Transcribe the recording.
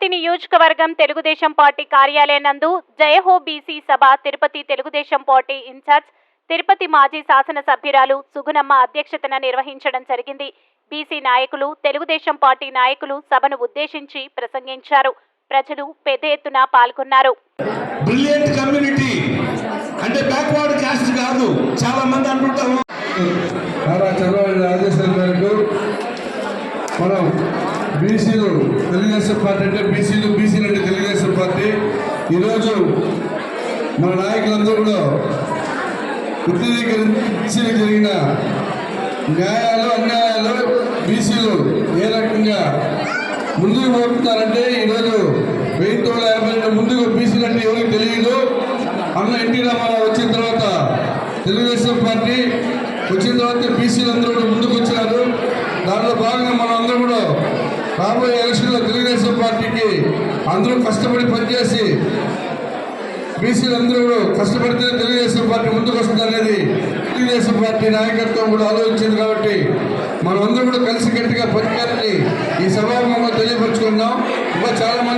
తిరుపతి నియోజకవర్గం తెలుగుదేశం పార్టీ కార్యాలయం నందు జయహో బీసీ సభ తిరుపతి తెలుగుదేశం పార్టీ ఇన్ఛార్జ్ తిరుపతి మాజీ శాసనసభ్యురాలు సుగుణమ్మ అధ్యక్షతన నిర్వహించడం జరిగింది. బీసీ నాయకులు తెలుగుదేశం పార్టీ నాయకులు సభను ఉద్దేశించి ప్రసంగించారు. ప్రజలు పెద్ద ఎత్తున పాల్గొన్నారు. బ్రిలియంట్ కమ్యూనిటీ అంటే బ్యాక్వర్డ్ క్యాస్ట్ కాదు. చాలా మంది అంటుంటారు నారా చంద్రబాబు నాయుడు ఆదేశాల మేరకు మనం బీసీలు తెలుగుదేశం పార్టీ అంటే బీసీలు బీసీలు అంటే తెలుగుదేశం పార్టీ. ఈరోజు మన నాయకులందరూ కూడా ఉత్తరీకరించి బీసీలకు జరిగిన న్యాయాలు అన్యాయాలు బీసీలు ఏ రకంగా ముందుకు పోతున్నారంటే ఈరోజు వెయ్యి తొమ్మిది యాభై రెండు ముందుకు బీసీలు అంటే ఎవరికి తెలియదు. అన్న ఎన్టీ రామారావు వచ్చిన తర్వాత తెలుగుదేశం పార్టీ వచ్చిన తర్వాత బీసీలు అందరూ కూడా ముందుకు వచ్చినారు దాంట్లో భాగంగా మనం అందరం కూడా రాబోయే ఎలక్షన్లో తెలుగుదేశం పార్టీకి అందరూ కష్టపడి పనిచేసి బీసీలందరూ కూడా కష్టపడితే తెలుగుదేశం పార్టీ ముందుకు వస్తుంది అనేది తెలుగుదేశం పార్టీ నాయకత్వం కూడా ఆలోచించింది కాబట్టి మనం అందరూ కూడా కలిసి గట్టిగా పనిచేయాలని ఈ సభాముఖంగా తెలియపరుచుకున్నాం ఇంకా చాలా మంది